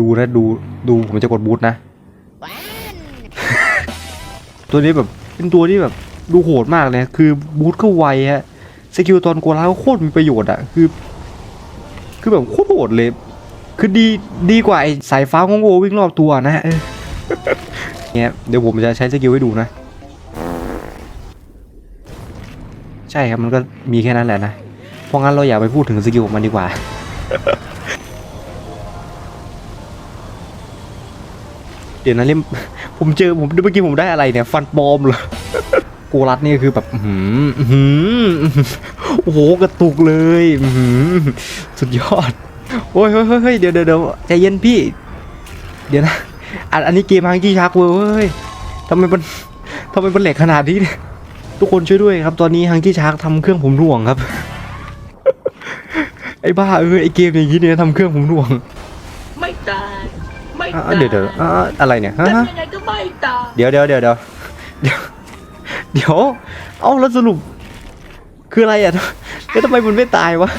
ดูนะดูดูผมจะกดบูทนะ ตัวนี้แบบเป็นตัวที่แบบดูโหดมากเลยคือบูทก็ไวฮะสกิลตอนโกลาก็โคตรมีประโยชน์อะคือ คือแบบโคตรโหดเลย คือดีดีกว่าไอ้สายฟ้าของโง่วิ่งรอบตัวนะฮะเออเนี่ยเดี๋ยวผมจะใช้สกิลให้ดูนะ ใช่ครับมันก็มีแค่นั้นแหละนะ เพราะงั้นเราอย่าไปพูดถึงสกิลของมันดีกว่า ดี๋ยวนะเล่มผมเจอผมเมื่อกี้ผมได้อะไรเนี่ย ฟันปลอมเหรอโกรัสนี่คือแบบหืออื้อหือโอ้โหกระตุกเลยหือสุดยอดโอ้ยเฮ้ยเดี๋ยวเดี๋ยวใจเย็นพี่ เดี๋ยวนะอันอันนี้เกมฮังกี้ชักเว้ยทำไมมันทำไมมันแหลกขนาดนี้เนี่ยทุกคนช่วยด้วยครับ ตอนนี้ฮังกี้ชักทำเครื่องผมห่วงครับ ไอ้บ้าเออไอ้เกมอย่างนี้เนี่ยทำเครื่องผมห่วง ไม่ตายไม่ อะเดี๋ยวเดี๋ยวอะอะไรเนี่ยฮะยังไงก็ไม่ตายเดี๋ยวเดี๋ยวเดี๋ยวเดี๋ยวเดี๋ยวเดี๋ยวเอ้าแล้วสรุป คืออะไรอะแล้วทำไมมันไม่ตายวะ